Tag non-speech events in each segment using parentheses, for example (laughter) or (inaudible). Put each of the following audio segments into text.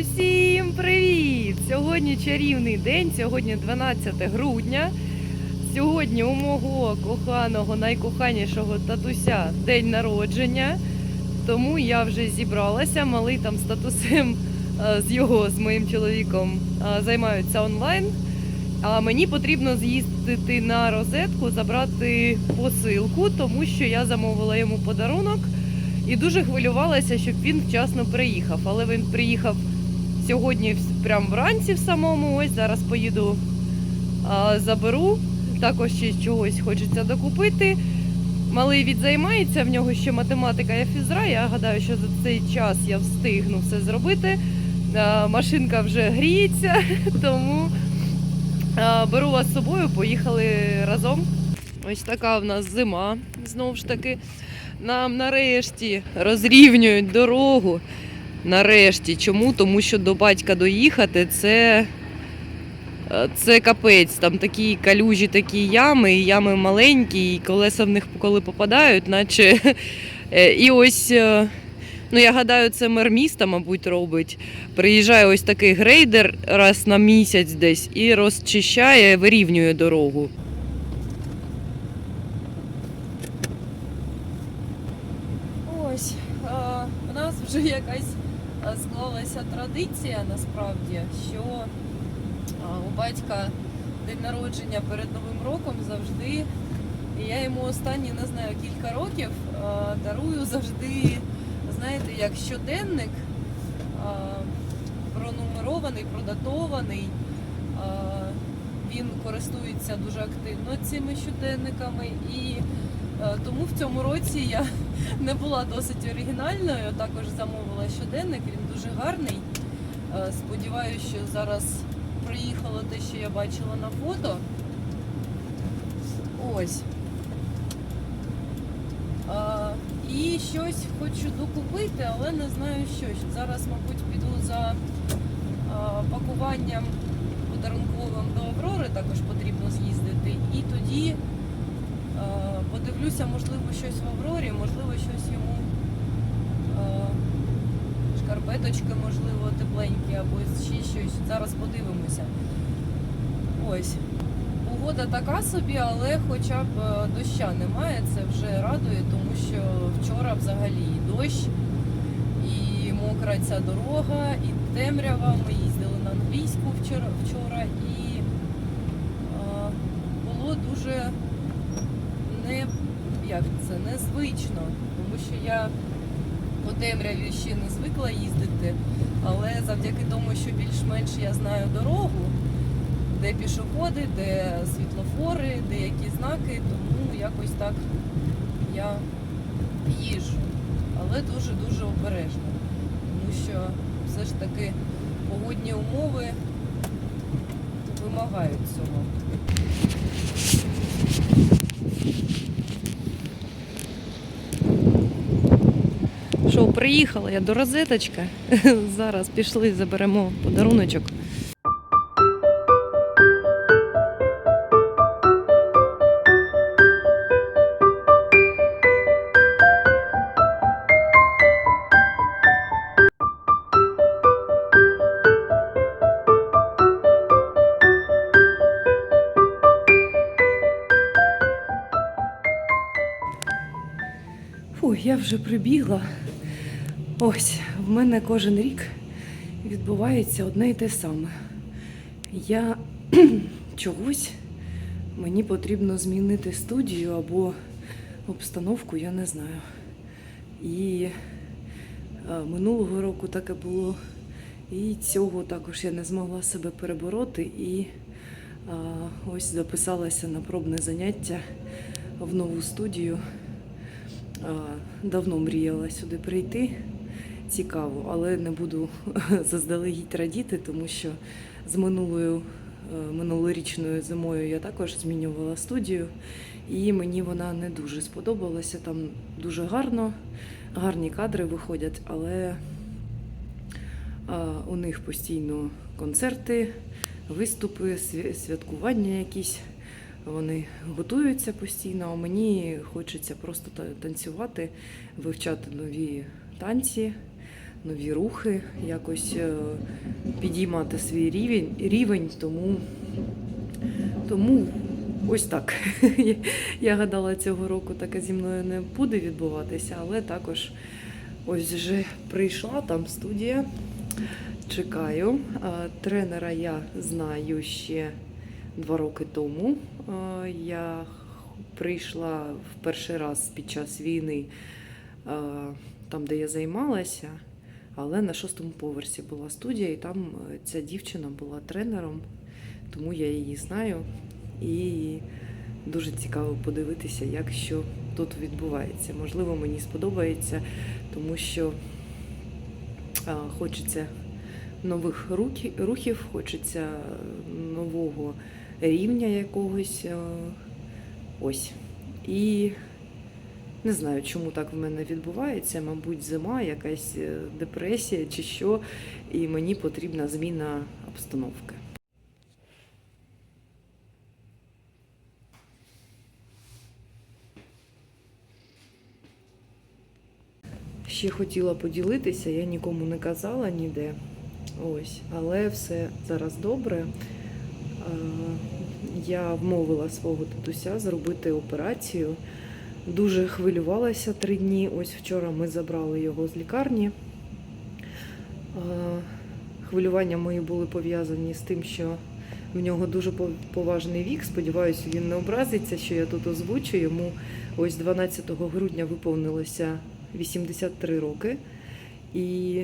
Усім привіт! Сьогодні чарівний день, сьогодні 12 грудня. Сьогодні у мого коханого, найкоханішого татуся день народження. Тому я вже зібралася. Малий там з е, з його, з моїм чоловіком е, займаються онлайн. А мені потрібно з'їздити на розетку, забрати посилку, тому що я замовила йому подарунок і дуже хвилювалася, щоб він вчасно приїхав. Але він приїхав сьогодні прям вранці в самому. Ось зараз поїду заберу. Також ще чогось хочеться докупити. Малий відзаймається, в нього ще математика і фізра. Я гадаю, що за цей час я встигну все зробити. Машинка вже гріється, (laughs) тому беру вас з собою, поїхали разом. Ось така в нас зима, знову ж таки. Нам нарешті розрівнюють дорогу. Нарешті. Чому? Тому що до батька доїхати це, е, це капець. Там такі калюжі, такі ями, і ями маленькі, і колеса в них коли попадають, наче. (laughs) Е, І ось, е, ну я гадаю, це мер міста, мабуть, робить. Приїжджає ось такий грейдер раз на місяць десь і розчищає, вирівнює дорогу. Ось а, у нас вже якась склалася традиція насправді, що у батька день народження перед Новим роком завжди. І я йому останні не знаю кілька років дарую завжди, знаєте, як щоденник пронумерований, продатований. Він користується дуже активно цими щоденниками і тому в цьому році я (laughs) не була досить оригінальною. Також замовила щоденник, він дуже гарний. Е, Сподіваюся, що зараз приїхало те, що я бачила на фото. Ось. Е, І щось хочу докупити, але не знаю що. Зараз, мабуть, піду за е, пакуванням подарунковим до Аврори, також потрібно з'їздити. І тоді е, подивлюся, можливо, щось в Аврорі, можливо, щось йому е, шкарпеточки, можливо, тепленькі або ще щось. Зараз подивимося. Ось. Погода така собі, але хоча б е, доща немає, це вже радує, тому що вчора взагалі і дощ, і мокра ця дорога, і темрява. Ми їздили на англійську вчора, вчора і е, було дуже не, як це, незвично, тому що я по темряві ще не звикла їздити, але завдяки тому, що більш-менш я знаю дорогу, де пішоходи, де світлофори, де які знаки, тому якось так я їжджу. Але дуже-дуже обережно. Тому що все ж таки погодні умови вимагають цього. Що, приїхала я до розеточка. (laughs) Зараз пішли, заберемо подаруночок. Я вже прибігла. Ось, в мене кожен рік відбувається одне й те саме. Я (clears throat) чогось мені потрібно змінити студію або обстановку, я не знаю. І минулого року таке було, і цього також я не змогла себе перебороти. І а, ось записалася на пробне заняття в нову студію. А, Давно мріяла сюди прийти. Цікаво, але не буду (laughs) заздалегідь радіти, тому що з минулою е, минулорічною зимою я також змінювала студію, і мені вона не дуже сподобалася. Там дуже гарно, гарні кадри виходять, але у них постійно концерти, виступи, святкування якісь. Вони готуються постійно, а мені хочеться просто танцювати, вивчати нові танці, нові рухи, якось е, підіймати свій рівень, рівень тому, тому ось так. (laughs) Я гадала, цього року таке зі мною не буде відбуватися, але також ось вже прийшла там студія. Чекаю. Тренера я знаю ще два роки тому. Я прийшла в перший раз під час війни, там, де я займалася, але на шостому поверсі була студія, і там е, ця дівчина була тренером, тому я її знаю. І дуже цікаво подивитися, як що тут відбувається. Можливо, мені сподобається, тому що хочеться нових рухів, хочеться нового рівня якогось. е, Ось. І не знаю, чому так в мене відбувається. Мабуть, зима, якась е, депресія чи що, і мені потрібна зміна обстановки. Ще хотіла поділитися, я нікому не казала ніде. Ось, але все зараз добре. Е, Я вмовила свого татуся зробити операцію. Дуже хвилювалася три дні. Ось вчора ми забрали його з лікарні. Е, Хвилювання мої були пов'язані з тим, що в нього дуже поважний вік. Сподіваюся, він не образиться, що я тут озвучу. Йому ось 12 грудня виповнилося 83 роки. І...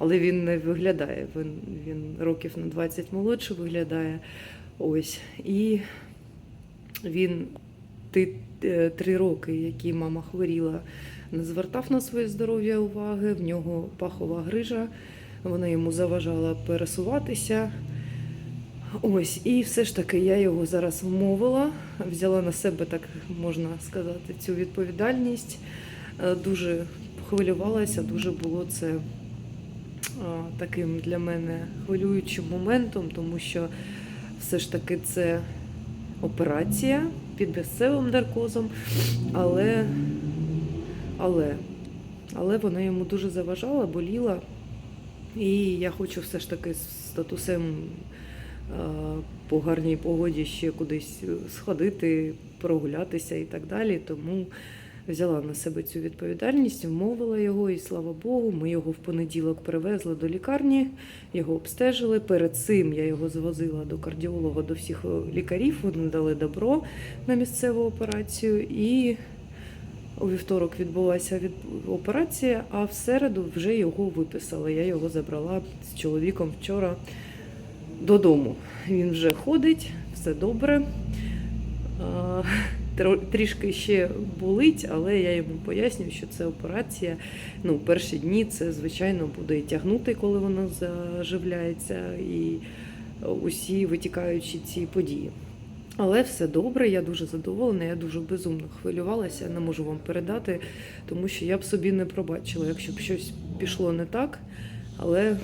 Але він не виглядає. Він, він років на 20 молодше виглядає. Ось. І він ти, е, три роки, які мама хворіла, не звертав на своє здоров'я уваги. В нього пахова грижа, вона йому заважала пересуватися. Ось, і все ж таки я його зараз вмовила, взяла на себе, так можна сказати, цю відповідальність. Е, Дуже хвилювалася, дуже було це таким для мене хвилюючим моментом, тому що все ж таки це операція під місцевим наркозом, але, але, але вона йому дуже заважала, боліла. І я хочу все ж таки з статусем по гарній погоді ще кудись сходити, прогулятися і так далі. Тому взяла на себе цю відповідальність, вмовила його, і слава Богу, ми його в понеділок привезли до лікарні, його обстежили. Перед цим я його звозила до кардіолога, до всіх лікарів. Вони дали добро на місцеву операцію. І у вівторок відбулася від... операція, а в середу вже його виписали. Я його забрала з чоловіком вчора додому. Він вже ходить, все добре. Трішки ще болить, але я йому пояснюю, що це операція. Ну, перші дні це, звичайно, буде тягнути, коли воно заживляється, і усі витікаючі ці події. Але все добре, я дуже задоволена, я дуже безумно хвилювалася, не можу вам передати, тому що я б собі не пробачила, якщо б щось пішло не так. Але, е,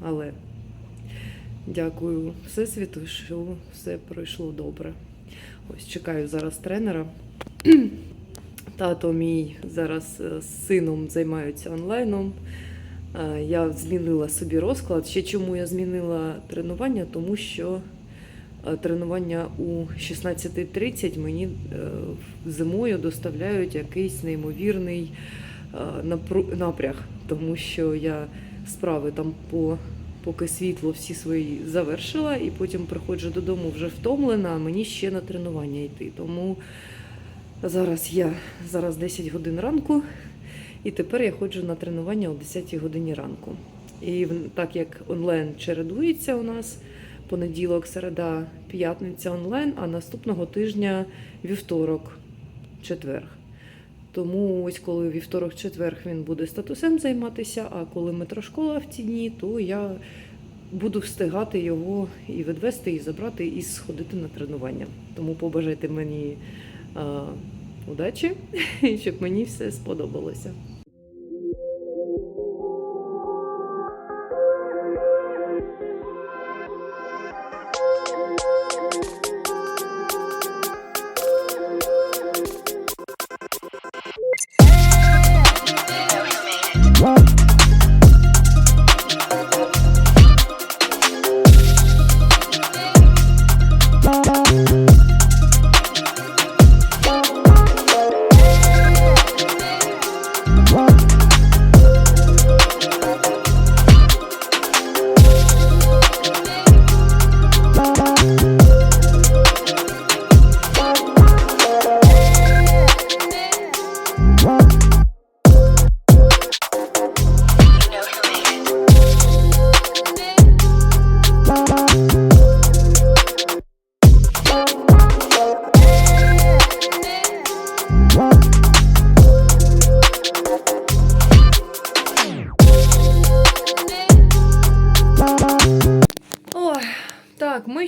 але дякую Всесвіту, що все пройшло добре. Ось чекаю зараз тренера. (clears throat) Тато мій зараз е, з сином займаються онлайном. Е, Я змінила собі розклад. Ще чому я змінила тренування? Тому що е, тренування у 16.30 мені зимою доставляють якийсь неймовірний напряг, тому що я справи там по. Поки світло всі свої завершила, і потім приходжу додому вже втомлена, а мені ще на тренування йти. Тому зараз я зараз 10 годин ранку, і тепер я ходжу на тренування о 10 годині ранку. І так як онлайн чередується у нас, понеділок, середа, п'ятниця онлайн, а наступного тижня вівторок, четверг. Тому ось коли вівторок-четверг він буде статусем займатися, а коли метрошкола в ці дні, то я буду встигати його і відвести, і забрати, і сходити на тренування. Тому побажайте мені а, удачі, (laughs) щоб мені все сподобалося.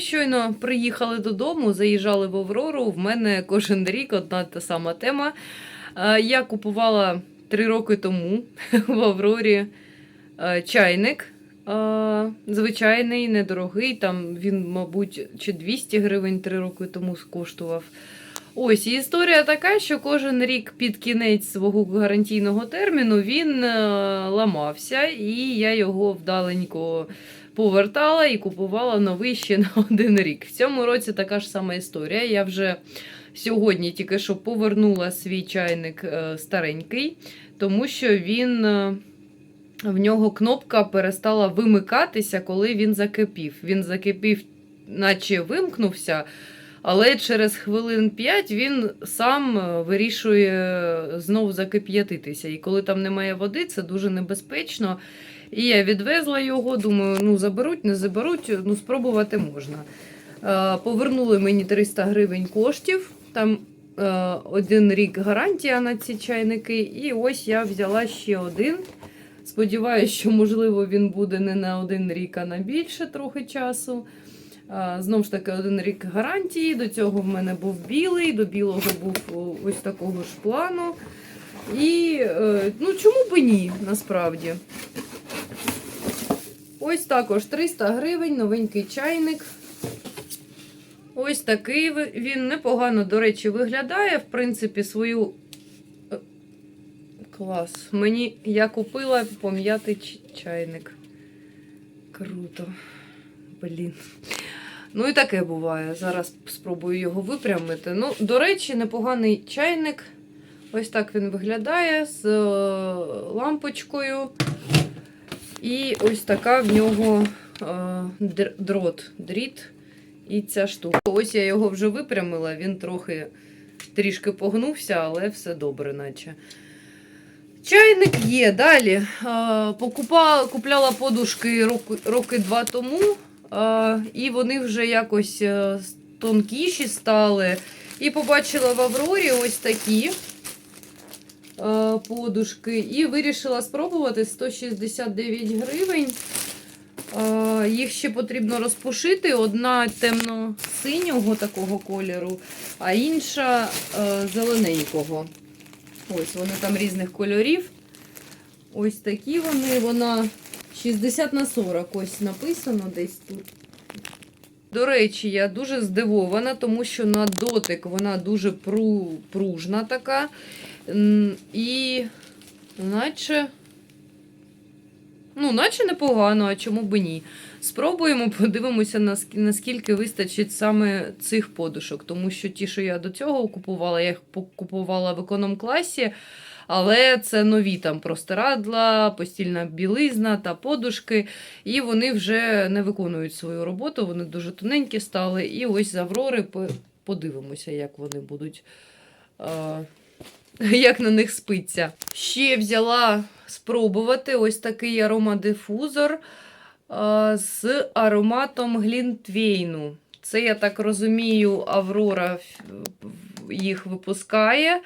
Щойно приїхали додому, заїжджали в Аврору. В мене кожен рік одна та сама тема. Е, Я купувала три роки тому (laughs) в Аврорі е, чайник. е, Звичайний, недорогий. Там він, мабуть, чи 200 гривень три роки тому коштував. Ось історія така, що кожен рік під кінець свого гарантійного терміну він е, ламався, і я його вдаленько повертала і купувала новий ще (laughs) на один рік. В цьому році така ж сама історія. Я вже сьогодні тільки що повернула свій чайник е, старенький, тому що він. е, В нього кнопка перестала вимикатися, коли він закипів. Він закипів, наче вимкнувся, але через хвилин 5 він сам е, вирішує знову закип'ятитися. І коли там немає води, це дуже небезпечно. І я відвезла його, думаю, ну заберуть, не заберуть, ну спробувати можна. Е, Повернули мені 300 гривень коштів. Там е, один рік гарантія на ці чайники. І ось я взяла ще один. Сподіваюсь, що можливо він буде не на один рік, а на більше трохи часу. А, Знову ж таки, один рік гарантії. До цього в мене був білий, до білого був ось такого ж плану. І е, ну чому б ні, насправді. Ось також 300 гривень, новенький чайник. Ось такий він непогано, до речі, виглядає. В принципі, свою. Е, Клас. Мені я купила пом'ятий чайник. Круто. Блін. Ну і таке буває. Зараз спробую його випрямити. Ну, до речі, непоганий чайник. Ось так він виглядає з е, лампочкою. І ось така в нього е, др- дрот, дріт і ця штука. Ось я його вже випрямила, він трохи трішки погнувся, але все добре, наче. Чайник є. Далі. Е, покупала, купляла подушки роки, роки два тому, і вони вже якось е, тонкіші стали. І побачила в Аврорі ось такі е, подушки. І вирішила спробувати 169 гривень. Їх ще потрібно розпушити. Одна темно-синього такого кольору, а інша е, зелененького. Ось вони там різних кольорів. Ось такі вони. Вона 60 на 40. Ось написано десь тут. До речі, я дуже здивована, тому що на дотик вона дуже пру, пружна така. І наче. Ну, наче непогано, а чому б ні. Спробуємо, (laughs) подивимося, наскільки вистачить саме цих подушок. Тому що ті, що я до цього купувала, я їх купувала в економ-класі, але це нові там простирадла, постільна білизна та подушки. І вони вже не виконують свою роботу, вони дуже тоненькі стали. І ось з Аврори подивимося, як вони будуть. (laughs) Як на них спиться. Ще взяла спробувати ось такий аромадифузор з ароматом Глінтвейну. Це, я так розумію, Аврора їх випускає.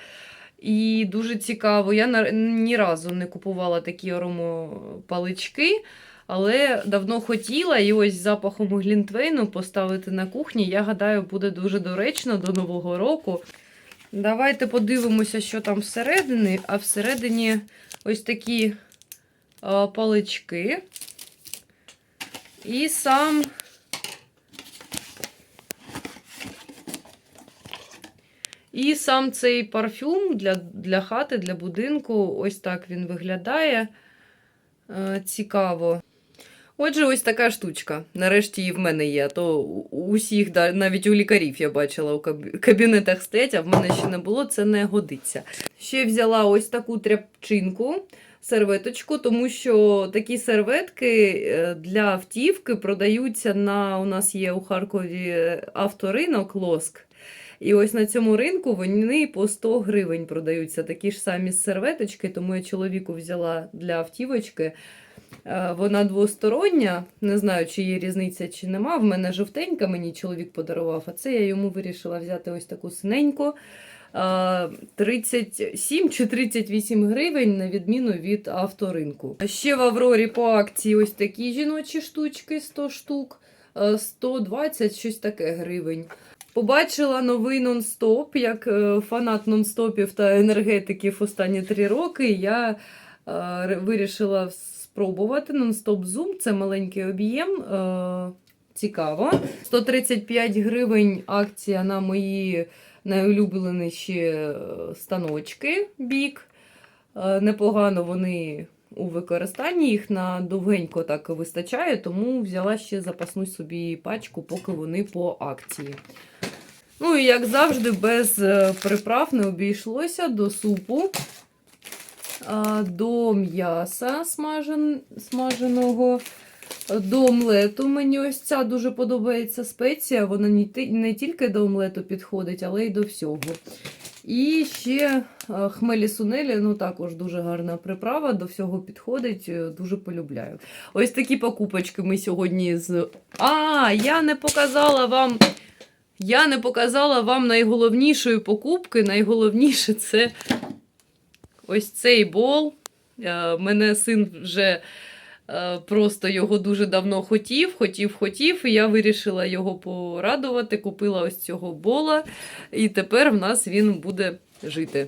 І дуже цікаво. Я ні разу не купувала такі аромопалички, але давно хотіла. І ось запахом Глінтвейну поставити на кухні. Я гадаю, буде дуже доречно до Нового року. Давайте подивимося, що там всередині. А всередині ось такі палички. І сам. І сам цей парфюм для, для хати, для будинку. Ось так він виглядає. Е, цікаво. Отже, ось така штучка. Нарешті і в мене є. То усіх, навіть у лікарів я бачила у кабінетах стоять, а в мене ще не було, це не годиться. Ще взяла ось таку тряпчинку, серветочку, тому що такі серветки е, для автівки продаються на. У нас є у Харкові авторинок лоск. І ось на цьому ринку вони по 100 гривень продаються такі ж самі серветочки, тому я чоловіку взяла для автівочки. Е, Вона двостороння, не знаю, чи є різниця, чи нема. В мене жовтенька, мені чоловік подарував, а це я йому вирішила взяти ось таку синеньку. Е, 37 чи 38 гривень, на відміну від авторинку. Ще в Аврорі по акції ось такі жіночі штучки 100 штук. е, 120, щось таке гривень. Побачила новий нон-стоп, як е, фанат нон-стопів та енергетиків останні три роки. Я е, вирішила спробувати нон-стоп Zoom. Це маленький об'єм. е, Цікаво. 135 гривень акція на мої найулюбленіші е, станочки бік. Е, Непогано вони у використанні, їх на довгенько так вистачає, тому взяла ще запасну собі пачку, поки вони по акції. Ну і як завжди, без е, приправ не обійшлося до супу, до м'яса смажен, смаженого, до омлету. Мені ось ця дуже подобається спеція. Вона не, тільки до омлету підходить, але й до всього. І ще хмелі сунелі, ну також дуже гарна приправа, до всього підходить, е, дуже полюбляю. Ось такі покупочки ми сьогодні з. А, я не показала вам. Я не показала вам найголовнішої покупки. Найголовніше (laughs) це ось цей бол. Е, Мене син вже е, просто його дуже давно хотів, хотів, хотів, і я вирішила його порадувати. Купила ось цього бола, і тепер в нас він буде жити.